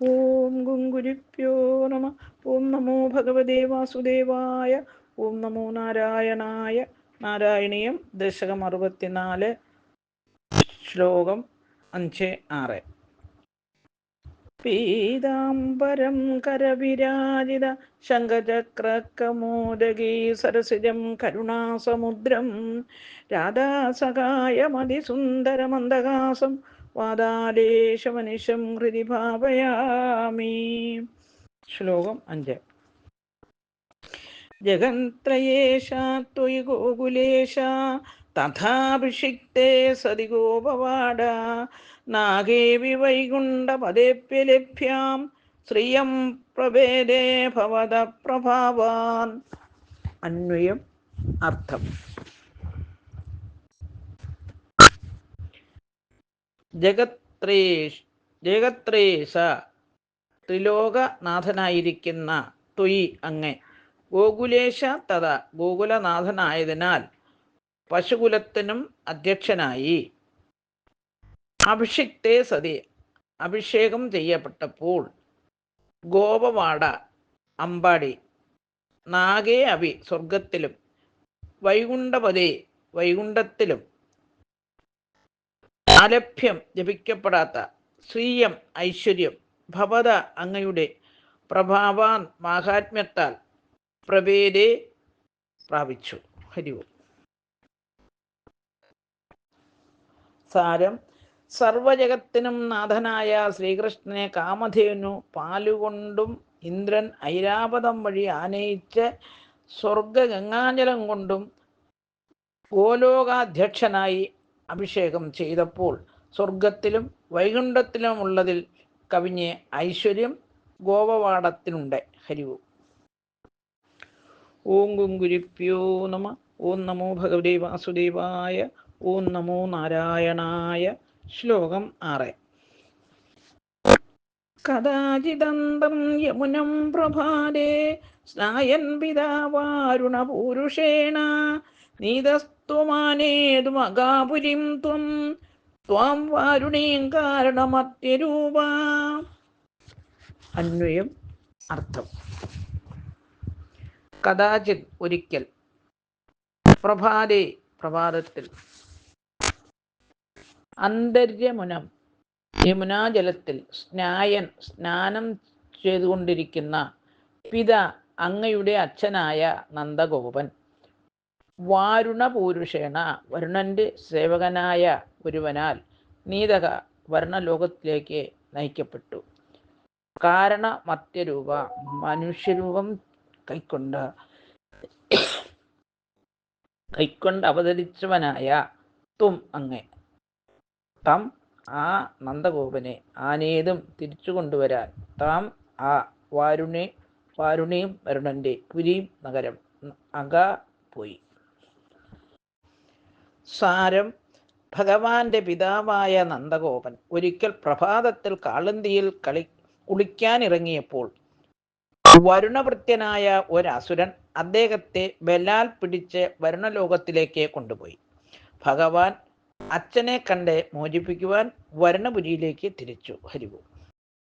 ഓം ഗുങ്കുരിപ്യോ നമ. ഓം നമോ ഭഗവതേ വാസുദേവായ. ഓം നമോ നാരായണായ. നാരായണീയം ദശകം അറുപത്തിനാല്. ശ്ലോകം അഞ്ച് ആറ്. പീതാംബരം കരവിരാജിത ശങ്കചക്രകമോദകീ സരസിജം കരുണാസമുദ്രം. രാധാസഹായമതിസുന്ദരമന്ദഹാസം വാദാലേശമനിശം ഹൃദി ഭാവയാമി. ശ്ലോകം അഞ്ച്. ജഗന്ത്രയേഷി ഗോകുലേശ തഥാഭിഷിക്തേ സതി ഗോപവാട നാഗേവി വൈകുണ്ഠപദേപ്യലഭ്യാം ശ്രിയം പ്രഭേദേ ഭവത പ്രഭാവാൻ. അന്വയം അർത്ഥം. ജഗത്രേഷ് ജഗത്രേശ ത്രിലോകനാഥനായിരിക്കുന്ന തൊയ് അങ്ങ്. ഗോകുലേശ തഥ ഗോകുലനാഥനായതിനാൽ പശുകുലത്തിനും അധ്യക്ഷനായി. അഭിഷിക്തേ സതി അഭിഷേകം ചെയ്യപ്പെട്ടപ്പോൾ ഗോപവാട അമ്പാടി നാഗേ അവി സ്വർഗത്തിലും വൈകുണ്ഠപതേ വൈകുണ്ഠത്തിലും അലഭ്യം ജപിക്കപ്പെടാത്ത സ്വീയം ഐശ്വര്യം ഭവത അങ്ങയുടെ പ്രഭാവാൻ മാഹാത്മ്യത്താൽ പ്രഭേദേ പ്രാപിച്ചു. ഹരിവും സാരം. സർവജഗത്തിനും നാഥനായ ശ്രീകൃഷ്ണനെ കാമധേനു പാലുകൊണ്ടും ഇന്ദ്രൻ ഐരാപതം വഴി ആനയിച്ച് സ്വർഗഗംഗാജലം കൊണ്ടും ഗോലോകാധ്യക്ഷനായി അഭിഷേകം ചെയ്തപ്പോൾ സ്വർഗത്തിലും വൈകുണ്ഠത്തിലുമുള്ളതിൽ കവിഞ്ഞ് ഐശ്വര്യം ഗോപവാടത്തിനുണ്ട് ഹരിവു ഓം. കുങ്കുരിപ്യോ നമ. ഓം നമോ ഭഗവതി വാസുദേവായ. ഓം നമോ നാരായണായ. ശ്ലോകം ആറ്. കഥാചിദന്തം യമുനം പ്രഭാതേ. സ്നായൻ പിതാവാരുണപൂരുഷേണ. നീതസ്ത്വമാനേതുമകാപുരിം ത്വം. ത്വാം വാരുണീം കാരണമത്യരൂപ. അന്വയം അർത്ഥം. കഥാചിത് ഒരിക്കൽ പ്രഭാതേ പ്രഭാതത്തിൽ അന്തര്യമുനം യമുനാജലത്തിൽ സ്നായൻ സ്നാനം ചെയ്തുകൊണ്ടിരിക്കുന്ന പിത അങ്ങയുടെ അച്ഛനായ നന്ദഗോപൻ. വാരുണപൂരുഷേണ വരുണന്റെ സേവകനായ ഒരുവനാൽ നീതക വർണലോകത്തിലേക്ക് നയിക്കപ്പെട്ടു. കാരണ മത്യരൂപ മനുഷ്യരൂപം കൈക്കൊണ്ട് കൈക്കൊണ്ട് അവതരിച്ചവനായ തും അങ്ങേ. തം ആ നന്ദഗോപനെ ആനേതും തിരിച്ചു കൊണ്ടുവരാൻ താം ആ വാരുണി വാരുണിയും വരുണന്റെ പുരിയും നഗരം അക പോയി. സാരം ഭഗവാന്റെ പിതാവായ നന്ദഗോപൻ ഒരിക്കൽ പ്രഭാതത്തിൽ കാളന്തിയിൽ കളി കുളിക്കാനിറങ്ങിയപ്പോൾ വരുണവൃത്യനായ ഒരസുരൻ അദ്ദേഹത്തെ ബലാൽ പിടിച്ച് വരുണലോകത്തിലേക്ക് കൊണ്ടുപോയി. ഭഗവാൻ അച്ഛനെ കണ്ട് മോചിപ്പിക്കുവാൻ വരുണപുരിയിലേക്ക് തിരിച്ചു. ഹരിവും